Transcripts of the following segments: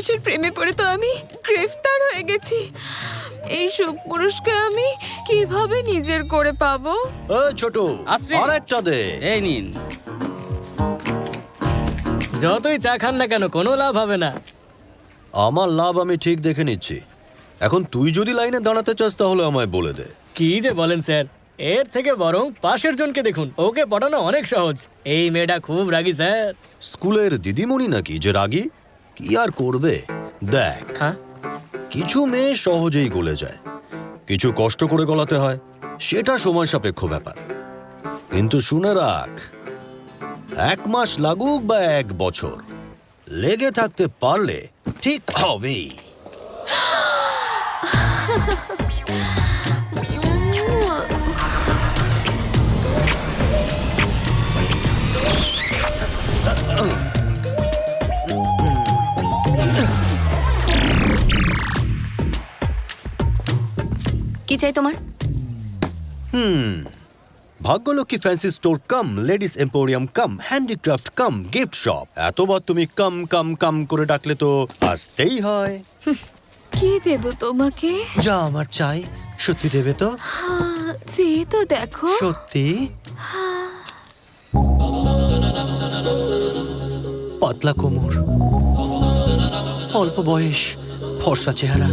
পুলিশের প্রেমে পড়ে তো আমি গ্রেফতার হয়ে গেছি। এই সব পুরুষকে আমি কীভাবে নিজের করে পাবো? এ ছোট আসছি। আর দে। এই নিন। যতই চা খান না কেন কোনো লাভ হবে না। আমার লাভ আমি ঠিক দেখে নিচ্ছি। এখন তুই যদি লাইনে দাঁড়াতে চাস তাহলে আমায় বলে দে। কি যে বলেন স্যার। এর থেকে বরং পাশের জনকে দেখুন। ওকে পড়ানো অনেক সহজ। এই মেয়েটা খুব রাগী স্যার। স্কুলের দিদিমণি নাকি যে রাগী? কি আর করবে? দেখ হ্যাঁ? কিছু মেয়ে সহজেই গলে যায়। কিছু কষ্ট করে গলাতে হয় সেটা সময় সাপেক্ষ ব্যাপার। কিন্তু শুনে রাখ এক মাস লাগুক বা এক বছর লেগে থাকতে পারলে ঠিক হবেই। কি চাই তোমার? হুম Bhagyalakshmi fancy store cum ladies emporium cum handicraft cum gift shop এতবার তুমি কাম কাম কাম করে ডাকলে তো আসতেই হয়। কি দেব তোমাকে? যা আমার চাই সত্যি দেবে তো? আহ, চেয়ে তো দেখো। সত্যি? পাতলা কোমর। অল্প বয়স ফর্সা চেহারা।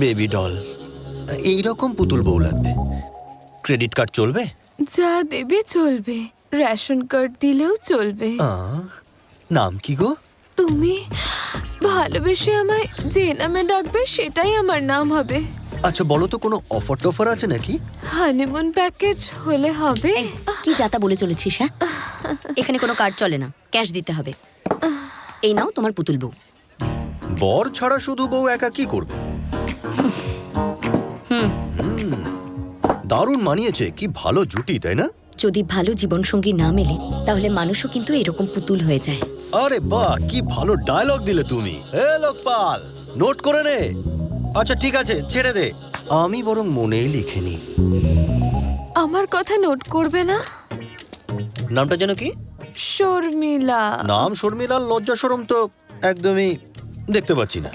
Baby doll. এইরকম পুতুল বউ লাগবে। ক্রেডিট কার্ড চলবে? যা দেবে চলবে। রেশন কার্ড দিলেও চলবে। আহ, নাম কি গো? তুমি ভালোবেসে আমায় যে নামে ডাকবে সেটাই আমার নাম হবে। আচ্ছা বলো তো কোনো অফার টফার আছে নাকি? হানিমুন প্যাকেজ হলে হবে। এই, কি যাতা বলে চলেছিস হ্যাঁ? এখানে কোনো কার্ড চলে না ক্যাশ দিতে হবে। এই নাও তোমার পুতুল বউ। বর ছাড়া শুধু বউ একা কি করবে? দারুণ মানিয়েছে কি ভালো জুটি তাই না? যদি ভালো জীবনসঙ্গী না মেলে তাহলে মানুষও কিন্তু এরকম পুতুল হয়ে যায়। আরে বাহ কি ভালো ডায়লগ দিলে তুমি। এ লোকপাল নোট করে নে। আচ্ছা ঠিক আছে ছেড়ে দে। আমি বরং মনেই লিখে নি আমার কথা নোট করবে না? নামটা যেন কি? শর্মিলা। নাম শর্মিলাল লজ্জা শরম তো একদমই দেখতে পাচ্ছি না।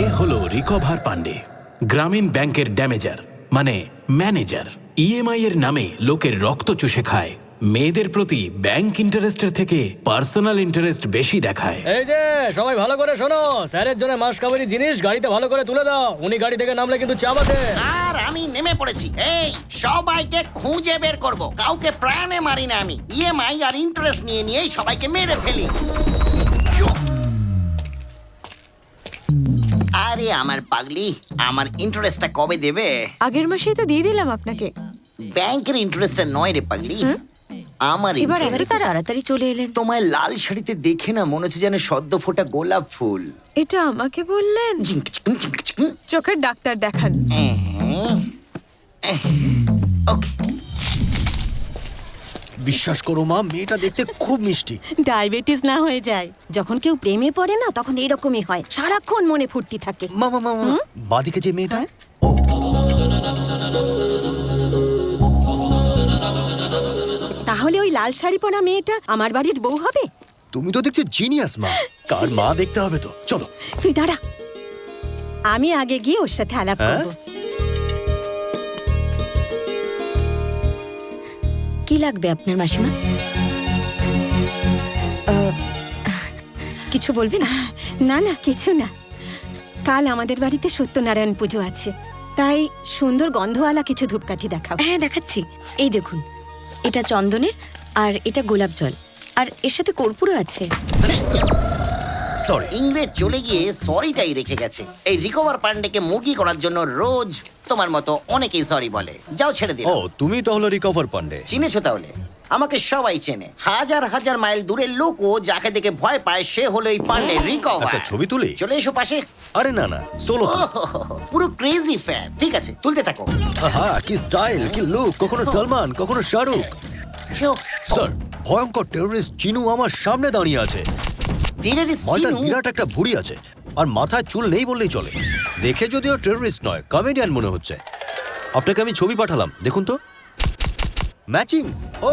এ হলো রিকভার পান্ডে গ্রামীণ ব্যাংকের ড্যামেজার মানে ম্যানেজার। ইএমআই এর নামে লোকের রক্ত চুষে খায় মেয়েদের প্রতি ব্যাংক ইন্টারেস্টের থেকে পার্সোনাল ইন্টারেস্ট বেশি দেখায়। এই যে সবাই ভালো করে শোনো স্যারের জন্য মাস কাবারি জিনিস গাড়িতে ভালো করে তুলে দাও উনি গাড়ি থেকে নামলে কিন্তু চাপ আছে। আর আমি নেমে পড়েছি এই সবাইকে খুঁজে বের করব কাউকে প্রাণে মারি না আমি ইএমআই আর ইন্টারেস্ট নিয়ে নিয়েই সবাইকে মেরে ফেলি। আরে আমার পাগলি আমার ইন্টারেস্টটা কবে দেবে? আগের মাসেই তো দিয়ে দিলাম আপনাকে। ব্যাংকের ইন্টারেস্টটা নয় রে পাগলি। আমার এবার এত এবারে তাড়াতাড়ি চলে এলেন। তোমায় লাল শাড়িতে দেখে না মনে হচ্ছে যেন সদ্য ফোটা গোলাপ ফুল। এটা আমাকে বললেন? চোখের ডাক্তার দেখান। ওকে বিশ্বাস করো মা মেয়েটা দেখতে খুব মিষ্টি। ডায়াবেটিস না হয়ে যায়। যখন কেউ প্রেমে পড়ে না তখন এরকমই হয়। সারাক্ষণ মনে ফুর্তি থাকে। মামা মামা বাদিকে যে মেয়েটা তাহলে ওই লাল শাড়ি পরা মেয়েটা আমার বাড়ির বউ হবে? তুমি তো দেখছি জিনিয়াস মা। কার মা দেখতে হবে তো? চলো। তুই দাঁড়া। আমি আগে গিয়ে ওর সাথে আলাপ হ্যাঁ? করব। কি লাগবে আপনার মাসিমা? কিছু বলবেন? না না কিছু না। কাল আমাদের বাড়িতে সত্যনারায়ণ পুজো আছে। তাই সুন্দর গন্ধওয়ালা কিছু ধূপকাঠি দেখাও। হ্যাঁ দেখাচ্ছি। এই দেখুন এটা চন্দনের আর এটা গোলাপ জল। আর এর সাথে কর্পূরও আছে। সরি ইংরেজ চলে গিয়ে সরিটাই রেখে গেছে। এই রিকভার পান্ডেকে মুরগি করার জন্য রোজ তোমার মতো অনেকেই সরি বলে। যাও ছেড়ে দিও ও তুমি তাহলে রিকভার পান্ডে। চিনেছো তাহলে? আমাকে সবাই চেনে। হাজার হাজার মাইল দূরের লোকও যাকে দেখে ভয় পায় সে হলো এই পান্ডে রিকভার একটা ছবি তুলি? চলে এসো পাশে। আরে না না ওহ, পুরো ক্রেজি ফ্যান ঠিক আছে তুলতে থাকো। আহা কি স্টাইল কি লুক কখনো সলমান কখনো শাহরুখ। স্যার ভয়ঙ্কর টেররিস্ট চিনু আমার সামনে দাঁড়িয়ে আছে। টেররিস্ট মালটার চিনু? বিরাট একটা ভুড়ি আছে আর মাথায় চুল নেই বললেই চলে। দেখে যদিও টেররিস্ট নয় কমেডিয়ান মনে হচ্ছে। আপনাকে আমি ছবি পাঠালাম দেখুন তো। Matching O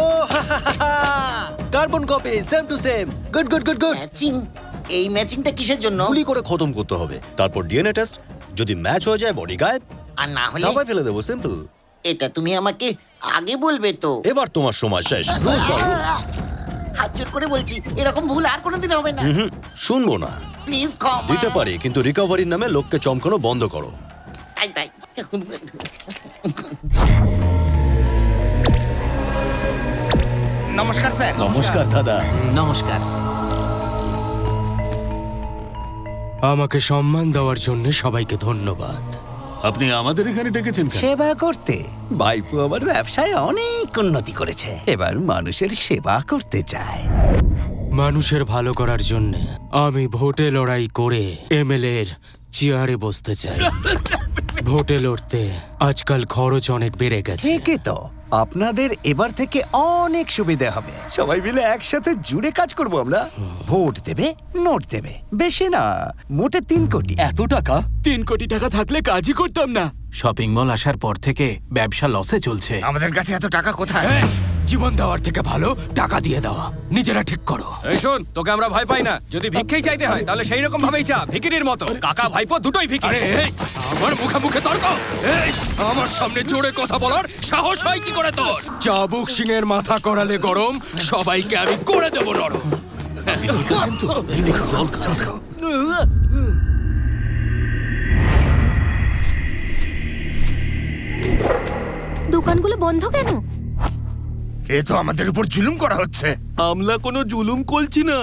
carbon copy same to same good good good good matching এই ম্যাচিংটা কিসের জন্য? গুলি করে খতম করতে হবে। তারপর ডিএনএ টেস্ট যদি ম্যাচ হয়ে যায় বডি গায়েব। আর না হলে দাবায় ফেলে দেবো সিম্পল এটা তুমি আমাকে আগে বলবে তো। এবার তোমার সময় শেষ। হাত জোর করে বলছি এরকম ভুল আর কোনোদিন হবে না। শুনব না। প্লিজ ক্ষমা দিতে পারি কিন্তু রিকভারির নামে লোককে চমকানো বন্ধ করো। তাই তাই নমস্কার স্যার। নমস্কার দাদা। নমস্কার। আমাকে সম্মান দেওয়ার জন্য সবাইকে ধন্যবাদ। আপনি আমাদের এখানে ডেকেছেন কেন? সেবা করতে। ভাইপো আমার ব্যবসায় অনেক উন্নতি করেছে। এবার মানুষের সেবা করতে চায়। মানুষের ভালো করার জন্য আমি ভোটে লড়াই করে এমএলএ এর চেয়ারে বসতে চাই। ভোটে লড়তে আজকাল খরচ অনেক বেড়ে গেছে। ঠিকই তো। আপনাদের এবার থেকে অনেক সুবিধা হবে। সবাই মিলে একসাথে জুড়ে কাজ করব আমরা। ভোট দেবে নোট দেবে। বেশি না মোটে তিন কোটি। এত টাকা? তিন কোটি টাকা থাকলে কাজই করতাম না। শপিং মল আসার পর থেকে ব্যবসা লসে চলছে। আমাদের কাছে এত টাকা কোথায়? এই, জীবন দেওয়ার থেকে ভালো টাকা দিয়ে দেওয়া। নিজেরা ঠিক করো। এই শোন তোকে আমরা ভয় পাই না। যদি ভিক্ষেই চাইতে হয় তাহলে সেই রকম ভাবেই চা। ভিকিরির মতো। কাকা ভাইপো দুটোই ভিকিরি এই, আমার মুখে মুখে তর্ক। এই, আমার সামনে জোরে কথা বলার সাহস হয় কি করে তোর? চাবুক সিং এর মাথা করালে গরম সবাইকে আমি করে দেব নরম। দোকানগুলো বন্ধ কেন? এ তো আমাদের উপর জুলুম করা হচ্ছে। আমরা কোনো জুলুম করছি না।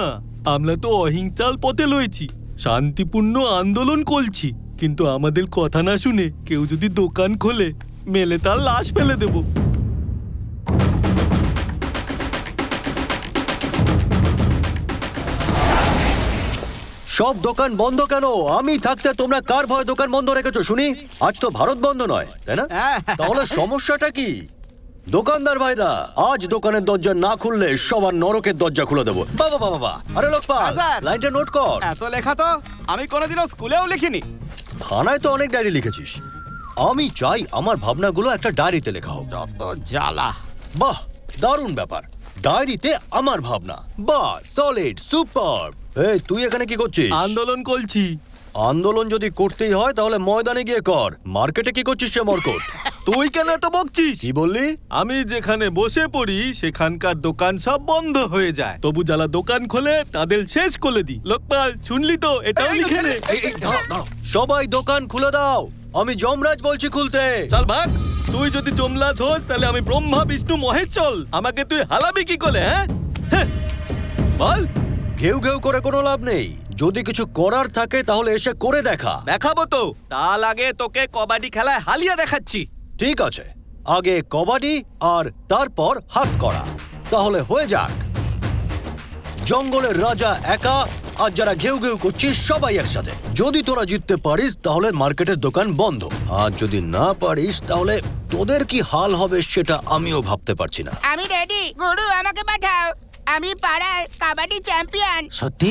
আমরা তো অহিংসার পথে লয়েছি শান্তিপূর্ণ আন্দোলন করছি। কিন্তু আমাদের কথা না শুনে কেউ যদি দোকান খোলে মেলে তার লাশ ফেলে দেব। সব দোকান বন্ধ কেন? আমি থাকতে তোমরা কার ভয় দোকান বন্ধ রেখেছো শুনি? আজ তো ভারত বন্ধ নয় তাই না? তাহলে সমস্যাটা কি? দোকানদার ভাইরা আজ দোকানের দরজা না খুললে সবার নরকের দরজা খুলে দেবো। বাবা বাবা বাবা আরে লোকপাল লাইনটা নোট কর। এত লেখা তো আমি কোনোদিনও স্কুলেও লিখিনি। থানায় তো অনেক ডায়েরি লিখেছিস। আমি চাই আমার ভাবনাগুলো একটা ডায়েরিতে লেখা হোক। যত জ্বালা। বাহ দারুণ ব্যাপার। ডায়েরিতে আমার ভাবনা। বাহ সলিড সুপার এই তুই এখানে কি করছিস? আন্দোলন করছি। আন্দোলন যদি করতেই হয় তাহলে ময়দানে গিয়ে কর। মার্কেটে কি করছিস সে মরকট? তুই কেন এত বকছিস? কি বললি? আমি যেখানে বসে পড়ি সেখানকার দোকান সব বন্ধ হয়ে যায়। তবু যারা দোকান খোলে তাদের শেষ করে দি লোকপাল শুনলি তো? এটাও লিখে নে সবাই দোকান খুলে দাও। আমি যমরাজ বলছি খুলতে। চল ভাগ। তুই যদি জমলাজ হোস তাহলে আমি ব্রহ্মা বিষ্ণু মহেশ চল। আমাকে তুই হালাবি কি করে হ্যাঁ? হ্যাঁ। বল। ঘেউ ঘেউ করে কোনো লাভ নেই। যদি কিছু করার থাকে তাহলে এসে করে দেখা। দেখাবো তো। তার আগে তোকে কবাডি খেলায় হালিয়া দেখাচ্ছি। ঠিক আছে আগে কবাডি আর তারপর হাত করা। তাহলে হয়ে যাক। জঙ্গলের রাজা একা আর যারা ঘেউ ঘেউ করছিস সবাই একসাথে। যদি তোরা জিততে পারিস তাহলে মার্কেটের দোকান বন্ধ। আর যদি না পারিস তাহলে তোদের কি হাল হবে সেটা আমিও ভাবতে পারছি না। আমি রেডি গুরু আমাকে পাঠাও। আমি পাড়ার কাবাডি চ্যাম্পিয়ন সত্যি?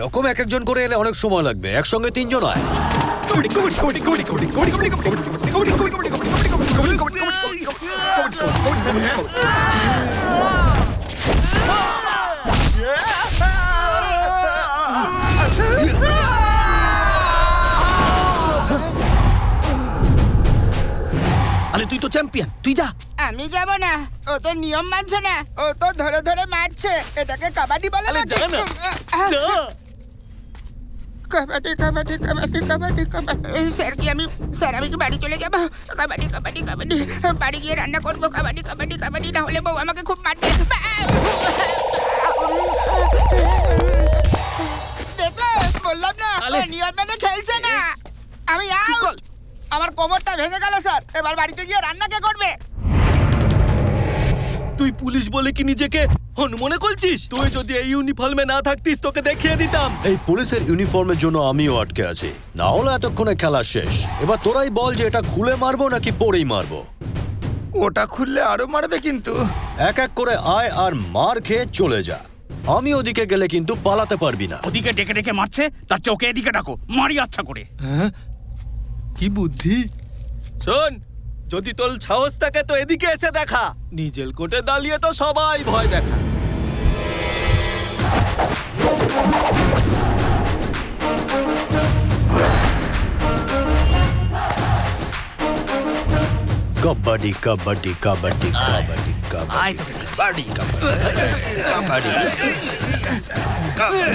এরকম এক একজন করে এলে অনেক সময় লাগবে একসঙ্গে তিনজন হয়। আরে তুই তো চ্যাম্পিয়ন তুই যা। আমি যাব না ও তো নিয়ম মানছে না ও তো ধরে ধরে মারছে এটাকে কাবাডি বলে না। কাবাডি কাবাডি কাবাডি কাবাডি কাবাডি। স্যার কি আমি স্যার আমি কি বাড়ি চলে যাব? কাবাডি কাবাডি কাবাডি। বাড়ি গিয়ে রান্না করব কাবাডি কাবাডি কাবাডি। না হলে বউ আমাকে খুব মারবে দেখো বললাম না নিয়ম মেনে খেলছে না। আমি! আমার কোমরটা ভেঙে গেল স্যার। এবার বাড়িতে গিয়ে রান্না কে করবে? তুই পুলিশ বলে কি নিজেকে হনুমনে করছিস? তুই যদি এই ইউনিফর্মে না থাকতিস তোকে দেখিয়ে দিতাম। এই পুলিশের ইউনিফর্মের জন্য আমিও আটকে আছি। না হলে এতক্ষণে খেলা শেষ। এবার তোরাই বল যে এটা খুলে মারবো নাকি পরেই মারবো। ওটা খুললে আরও মারবে কিন্তু। এক এক করে আয় আর মার খেয়ে চলে যা। আমি ওদিকে গেলে কিন্তু পালাতে পারবি না। ওদিকে ডেকে ডেকে মারছে তার চোখে এদিকে ডাকো মারি আচ্ছা করে। কি বুদ্ধি? শোন যদি তোর সাহস থাকে তো এদিকে এসে দেখা। নিজের কোটে দাঁড়িয়ে তো সবাই ভয় দেখা। কাবাডি কাবাডি কাবাডি কাবাডি কাবাডি তোকে দিচ্ছি। কাবাডি কাবাডি।